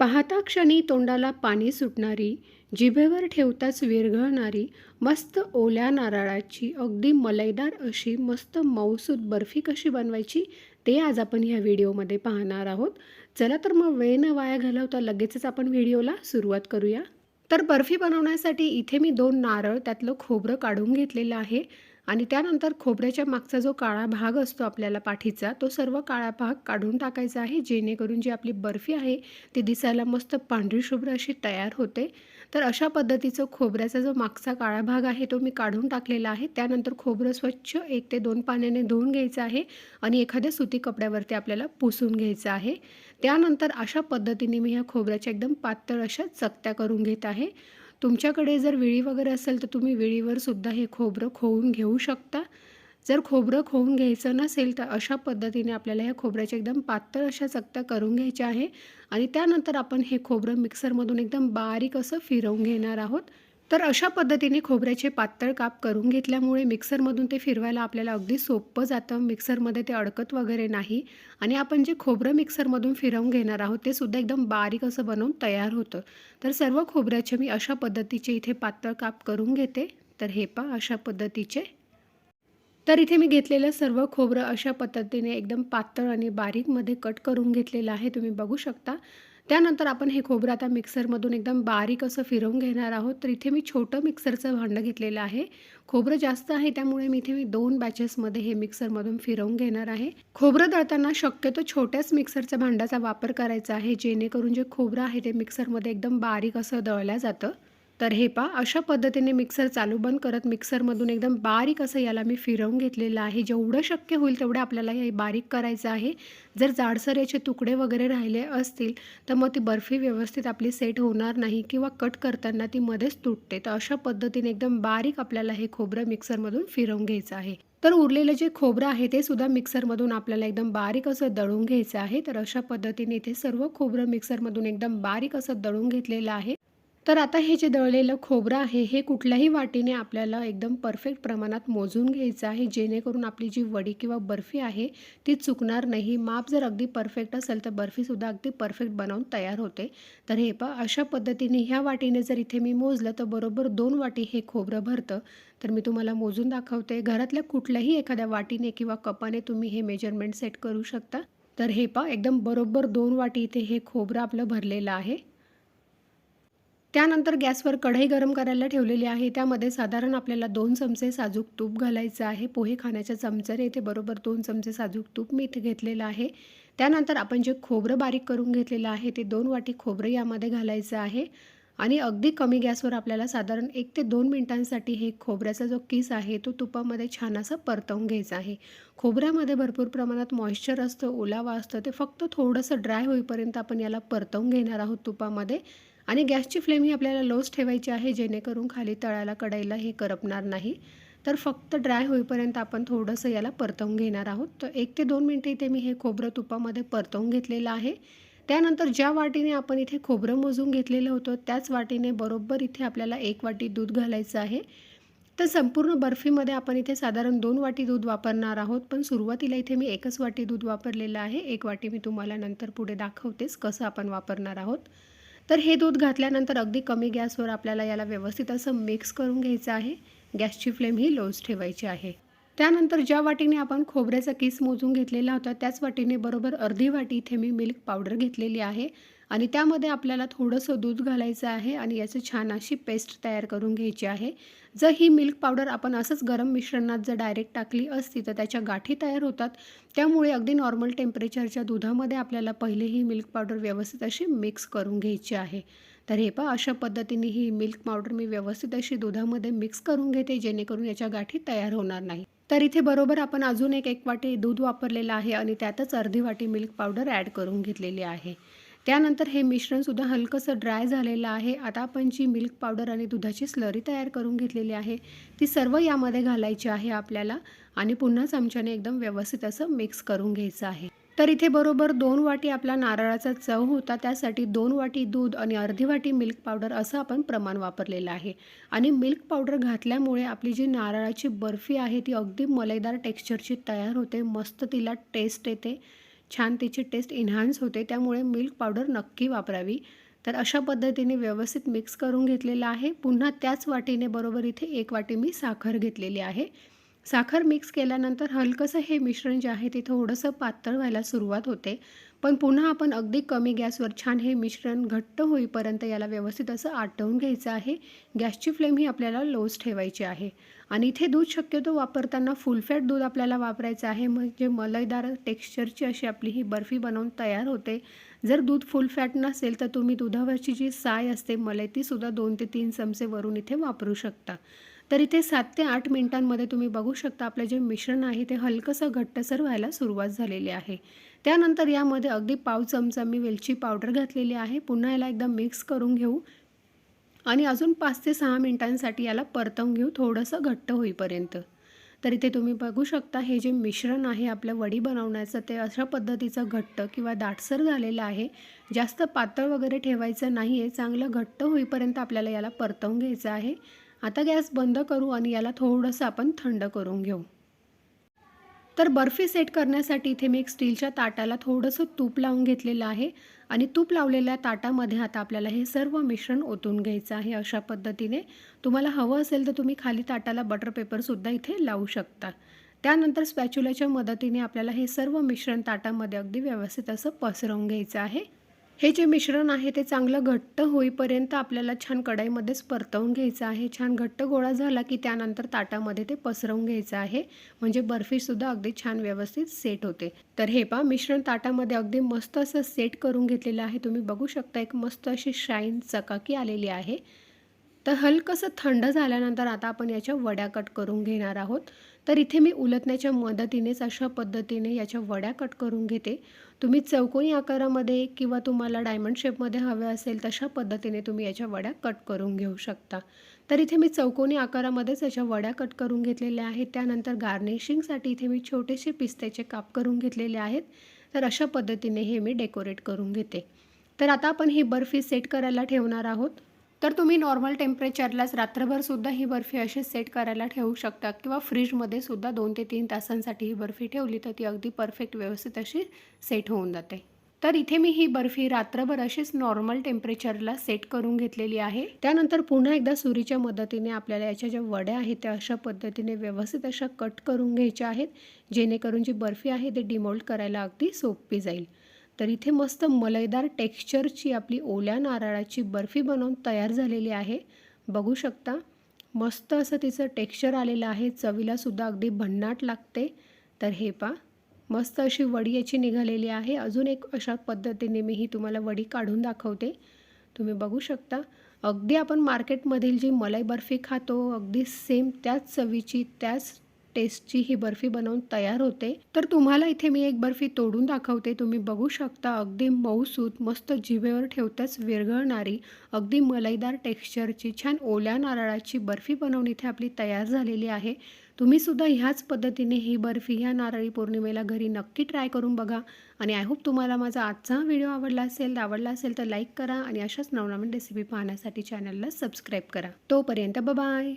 पाहता क्षणी तोंडाला पाणी सुटणारी जिभेवर ठेवताच विरघळणारी मस्त ओल्या नारळाची अगदी मलईदार अशी मस्त मऊसूद बर्फी कशी बनवायची ते आज आपण ह्या व्हिडिओमध्ये पाहणार आहोत. चला तर मग वेळ न वाया घालवता लगेचच आपण व्हिडिओला सुरुवात करूया. तर बर्फी बनवण्यासाठी इथे मी दोन नारळ त्यातलं खोबरं काढून घेतलेलं आहे. आणि त्यानंतर खोबऱ्याच्या मागचा जो काळा भाग असतो आपल्याला पाठीचा तो सर्व काळा भाग काढून टाकायचा आहे. जेणेकरून जी आपली बर्फी आहे ती दिसायला मस्त पांढरी शुभ्र अशी तयार होते. तर अशा पद्धतीचं खोबऱ्याचा जो मागचा काळा भाग आहे तो मी काढून टाकलेला आहे. त्यानंतर खोबरं स्वच्छ एक ते दोन पाण्याने धुवून घ्यायचं आहे आणि एखाद्या सुती कपड्यावरती आपल्याला पुसून घ्यायचं आहे. त्यानंतर अशा पद्धतीने मी ह्या खोबऱ्याच्या एकदम पातळ अशा चकत्या करून घेत आहे. तुमच्याकडे जर विळी वगैरे असेल तर तुम्ही विळीवर सुद्धा हे खोबरं खोवून घेऊ शकता. जर खोबरं खोवून घ्यायचं नसेल तर अशा पद्धतीने आपल्याला ह्या खोबऱ्याच्या एकदम पातळ अशा चकत्या करून घ्यायच्या आहे. आणि त्यानंतर आपण हे खोबरं मिक्सरमधून एकदम बारीक असं फिरवून घेणार आहोत. तर अशा पद्धतीने खोबऱ्याचे पातळ काप करून घेतल्यामुळे मिक्सरमधून ते फिरवायला आपल्याला अगदी सोपं जातं. मिक्सरमध्ये ते अडकत वगैरे नाही. आणि आपण जे खोबरं मिक्सरमधून फिरवून घेणार आहोत ते सुद्धा एकदम बारीक असं बनवून तयार होतं. तर सर्व खोबऱ्याचे मी अशा पद्धतीचे इथे पातळ काप करून घेते. तर हे पा अशा पद्धतीचे. तर इथे मी घेतलेलं सर्व खोबरं अशा पद्धतीने एकदम पातळ आणि बारीकमध्ये कट करून घेतलेलं आहे. तुम्ही बघू शकता. त्यानंतर आपण हे खोबरं आता मिक्सरमधून एकदम बारीक असं फिरवून घेणार आहोत. तर इथे मी छोटं मिक्सरचं भांडं घेतलेलं आहे. खोबरं जास्त आहे त्यामुळे मी इथे मी दोन बॅचेसमध्ये हे मिक्सरमधून फिरवून घेणार आहे. खोबरं दळताना शक्यतो छोट्याच मिक्सरच्या भांड्याचा वापर करायचा आहे जेणेकरून जे खोबरं आहे ते मिक्सरमध्ये एकदम बारीक असं दळल्या जातं. तर हे पा अशा पद्धतीने मिक्सर चालू बंद करत मिक्सरमधून एकदम बारीक असं याला मी फिरवून घेतलेलं आहे. जेवढं शक्य होईल तेवढं आपल्याला हे बारीक करायचं आहे. जर जाडसर याचे तुकडे वगैरे राहिले असतील तर मग ती बर्फी व्यवस्थित आपली सेट होणार नाही किंवा कट करताना ती मध्येच तुटते. तर अशा पद्धतीने एकदम बारीक आपल्याला हे खोबरं मिक्सरमधून फिरवून घ्यायचं आहे. तर उरलेलं जे खोबरं आहे ते सुद्धा मिक्सरमधून आपल्याला एकदम बारीक असं दळून घ्यायचं आहे. तर अशा पद्धतीने इथे सर्व खोबरं मिक्सरमधून एकदम बारीक असं दळून घेतलेलं आहे. तर आता हे जे दळलेलं खोबरं आहे हे कुठल्याही वाटीने आपल्याला एकदम परफेक्ट प्रमाणात मोजून घ्यायचं आहे. जेणेकरून आपली जी वडी किंवा बर्फी आहे ती चुकणार नाही. माप जर अगदी परफेक्ट असेल तर बर्फीसुद्धा अगदी परफेक्ट बनवून तयार होते. तर हे पहा अशा पद्धतीने ह्या वाटीने जर इथे मी मोजलं तर बरोबर दोन वाटी हे खोबरं भरतं. तर मी तुम्हाला मोजून दाखवते. घरातल्या कुठल्याही एखाद्या वाटीने किंवा कपाने तुम्ही हे मेजरमेंट सेट करू शकता. तर हे पा एकदम बरोबर दोन वाटी इथे हे खोबरं आपलं भरलेलं आहे. त्यानंतर गॅसवर कढई गरम करायला ठेवलेली आहे. त्यामध्ये साधारण आपल्याला दोन चमचे साजूक तूप घालायचं आहे. पोहे खाण्याच्या चमच्याने इथे बरोबर दोन चमचे साजूक तूप मी इथे घेतलेलं आहे. त्यानंतर आपण जे खोबरं बारीक करून घेतलेलं आहे ते दोन वाटी खोबरं यामध्ये घालायचं आहे. आणि अगदी कमी गॅसवर आपल्याला साधारण एक ते दोन मिनटांसाठी हे खोबऱ्याचा जो किस आहे तो तुपामध्ये छान असं परतवून घ्यायचा आहे. खोबऱ्यामध्ये भरपूर प्रमाणात मॉइश्चर असतं ओलावा असतं ते फक्त थोडंसं ड्राय होईपर्यंत आपण याला परतवून घेणार आहोत तुपामध्ये. आणि गॅसची फ्लेम ही आपल्याला लोच ठेवायची आहे जेणेकरून खाली तळायला कढईला हे करपणार नाही. तर फक्त ड्राय होईपर्यंत आपण थोडंसं याला परतवून घेणार आहोत. तर एक ते दोन मिनटं इथे मी हे खोबरं तुपामध्ये परतवून घेतलेलं आहे. त्यानंतर ज्या वाटीने आपण इथे खोबरं मोजून घेतलेलं होतं त्याच वाटीने बरोबर इथे आपल्याला एक वाटी दूध घालायचं आहे. तर संपूर्ण बर्फीमध्ये आपण इथे साधारण दोन वाटी दूध वापरणार आहोत. पण सुरुवातीला इथे मी एकच वाटी दूध वापरलेलं आहे. एक वाटी मी तुम्हाला नंतर पुढे दाखवतेच कसं आपण वापरणार आहोत. तर हे दूध घातल्यानंतर अगदी कमी गॅसवर आपल्याला याला व्यवस्थित असं मिक्स करून घ्यायचं आहे. गॅसची फ्लेम ही लोज ठेवायची आहे. त्यानंतर ज्या वाटीने आपण खोबऱ्याचा किस मोजून घेतलेला होता त्याच वाटीने बरोबर अर्धी वाटी इथे मी मिल्क पावडर घेतलेली आहे. आणि त्यामध्ये आपल्याला थोडंसं दूध घालायचं आहे आणि याचं छान अशी पेस्ट तयार करून घ्यायची आहे. जर ही मिल्क पावडर आपण असंच गरम मिश्रणात जर डायरेक्ट टाकली असती तर त्याच्या गाठी तयार होतात. त्यामुळे अगदी नॉर्मल टेम्परेचरच्या दुधामध्ये आपल्याला पहिले ही मिल्क पावडर व्यवस्थित अशी मिक्स करून घ्यायची आहे. तर हे पहा अशा पद्धतीने ही मिल्क पावडर मी व्यवस्थित अशी दुधामध्ये मिक्स करून घेते जेणेकरून याच्या गाठी तयार होणार नाही. तर इथे बरोबर आपण अजून एक एक वाटी दूध वापरलेलं आहे आणि त्यातच अर्धी वाटी मिल्क पावडर ॲड करून घेतलेली आहे. त्यानंतर हे मिश्रणसुद्धा हलकंसं ड्राय झालेलं आहे. आता आपण जी मिल्क पावडर आणि दुधाची स्लरी तयार करून घेतलेली आहे ती सर्व यामध्ये घालायची आहे आपल्याला आणि पुन्हा चमच्याने एकदम व्यवस्थित असं मिक्स करून घ्यायचं आहे. तर इथे बरोबर दोन वाटी आपला नारळाचा चव होता त्यासाठी दोन वाटी दूध आणि अर्धी वाटी मिल्क पावडर असं आपण प्रमाण वापरलेलं आहे. आणि मिल्क पावडर घातल्यामुळे आपली जी नारळाची बर्फी आहे ती अगदी मलईदार टेक्स्चरची तयार होते मस्त तिला टेस्ट येते. छान तिची टेस्ट इन्हान्स होते त्यामुळे मिल्क पावडर नक्की वापरावी. तर अशा पद्धतीने व्यवस्थित मिक्स करून घेतलेलं आहे. पुन्हा त्याच वाटीने बरोबर इथे एक वाटी मी साखर घेतलेली आहे. साखर मिक्स केल्यानंतर हलकंसं हे मिश्रण जे आहे ते थोडंसं पातळ व्हायला सुरुवात होते. पण पुन्हा आपण अगदी कमी गॅसवर छान हे मिश्रण घट्ट होईपर्यंत याला व्यवस्थित असं आटवून घ्यायचं आहे. गॅसची फ्लेम ही आपल्याला लोज ठेवायची आहे. आणि इथे दूध शक्यतो वापरताना फुल फॅट दूध आपल्याला वापरायचं आहे. म्हणजे मलईदार टेक्स्चरची अशी आपली ही बर्फी बनवून तयार होते. जर दूध फुल फॅट नसेल तर तुम्ही दुधावरची जी साय असते मलाई तीसुद्धा दोन ते तीन चमचे वरून इथे वापरू शकता. तर इथे सात ते आठ मिनिटांमध्ये तुम्ही बघू शकता आपलं जे मिश्रण आहे ते हलकंसं घट्टसर व्हायला सुरुवात झालेली आहे. त्यानंतर यामध्ये अगदी पाव चमचा मी वेलची पावडर घातलेली आहे. पुन्हा याला एकदा मिक्स करून घेऊ आणि अजून पाच ते सहा मिनिटांसाठी याला परतवून घेऊ थोडंसं घट्ट होईपर्यंत. तर इथे तुम्ही बघू शकता हे जे मिश्रण आहे आपलं वडी बनवण्याचं ते अशा पद्धतीचं घट्ट किंवा दाटसर झालेलं आहे. जास्त पातळ वगैरे ठेवायचं नाही आहे चांगलं घट्ट होईपर्यंत आपल्याला याला परतवून घ्यायचं आहे. आता गॅस बंद करू आणि याला थोडंसं आपण थंड करून घेऊ. तर बर्फी सेट करण्यासाठी इथे मी एक स्टीलच्या ताटाला थोडंसं तूप लावून घेतलेलं आहे आणि तूप लावलेल्या ताटामध्ये आता आपल्याला हे सर्व मिश्रण ओतून घ्यायचं आहे अशा पद्धतीने. तुम्हाला हवं असेल तर तुम्ही खाली ताटाला बटर पेपरसुद्धा इथे लावू शकता. त्यानंतर स्पॅच्युलाच्या मदतीने आपल्याला हे सर्व मिश्रण ताटामध्ये अगदी व्यवस्थित असं पसरवून घ्यायचं आहे. हे जे मिश्रण आहे ते चांगलं घट्ट होईपर्यंत आपल्याला छान कढाईमध्येच परतवून घ्यायचं आहे. छान घट्ट गोळा झाला की त्यानंतर ताटामध्ये ते पसरवून घ्यायचं आहे. म्हणजे बर्फीसुद्धा अगदी छान व्यवस्थित सेट होते. तर हे पा मिश्रण ताटामध्ये अगदी मस्त असं सेट करून घेतलेलं आहे. तुम्ही बघू शकता एक मस्त अशी शाईन चकाकी आलेली आहे. तर हलकंसं थंड झाल्यानंतर आता आपण याच्या वड्या कट करून घेणार आहोत. तर इथे मी उलटण्याच्या मदतीनेच अशा पद्धतीने याच्या वड्या कट करून घेते. तुम्ही चौकोनी आकारामध्ये किंवा तुम्हाला डायमंड शेपमध्ये हवे असेल तशा पद्धतीने तुम्ही याच्या वड्या कट करून घेऊ शकता. तर इथे मी चौकोनी आकारामध्येच याच्या वड्या कट करून घेतलेल्या आहेत. त्यानंतर गार्निशिंगसाठी इथे मी छोटेसे पिस्त्याचे काप करून घेतलेले आहेत. तर अशा पद्धतीने हे मी डेकोरेट करून घेते. तर आता आपण ही बर्फी सेट करायला ठेवणार आहोत. तर तुम्ही नॉर्मल टेम्परेचरलाच रात्रभरसुद्धा ही बर्फी अशी सेट करायला ठेवू शकता किंवा फ्रीजमध्ये सुद्धा दोन ते तीन तासांसाठी ही बर्फी ठेवली तर ती अगदी परफेक्ट व्यवस्थित अशी सेट होऊन जाते. तर इथे मी ही बर्फी रात्रभर अशीच नॉर्मल टेम्परेचरला सेट करून घेतलेली आहे. त्यानंतर पुन्हा एकदा सुरीच्या मदतीने आपल्याला याच्या ज्या वड्या आहेत त्या अशा पद्धतीने व्यवस्थित अशा कट करून घ्यायच्या आहेत जेणेकरून जी बर्फी आहे ते डिमोल्ड करायला अगदी सोपी जाईल. तर इथे मस्त मलईदार टेक्स्चरची आपली ओल्या नारळाची बर्फी बनवून तयार झालेली आहे. बघू शकता मस्त असं तिचं टेक्स्चर आलेलं आहे. चवीलासुद्धा अगदी भन्नाट लागते. तर हे पा मस्त अशी वडी याची निघालेली आहे. अजून एक अशा पद्धतीने मी ही तुम्हाला वडी काढून दाखवते. तुम्ही बघू शकता अगदी आपण मार्केटमधील जी मलाई बर्फी खातो अगदी सेम त्याच चवीची त्याच टेस्टची ही बर्फी बनवून तयार होते. तर तुम्हाला इथे मी एक बर्फी तोडून दाखवते. तुम्ही बघू शकता अगदी मऊसूत मस्त जिभेवर ठेवताच विरघळणारी अगदी मलईदार टेक्स्चरची छान ओल्या नारळाची बर्फी बनवून इथे आपली तयार झालेली आहे. तुम्ही सुद्धा ह्याच पद्धतीने ही बर्फी ह्या नारळी पौर्णिमेला घरी नक्की ट्राय करून बघा. आणि आय होप तुम्हाला माझा आजचा व्हिडिओ आवडला असेल आवडला असेल तर लाईक करा आणि अशाच नवनवीन रेसिपी पाहण्यासाठी चॅनलला सबस्क्राईब करा. तोपर्यंत बाय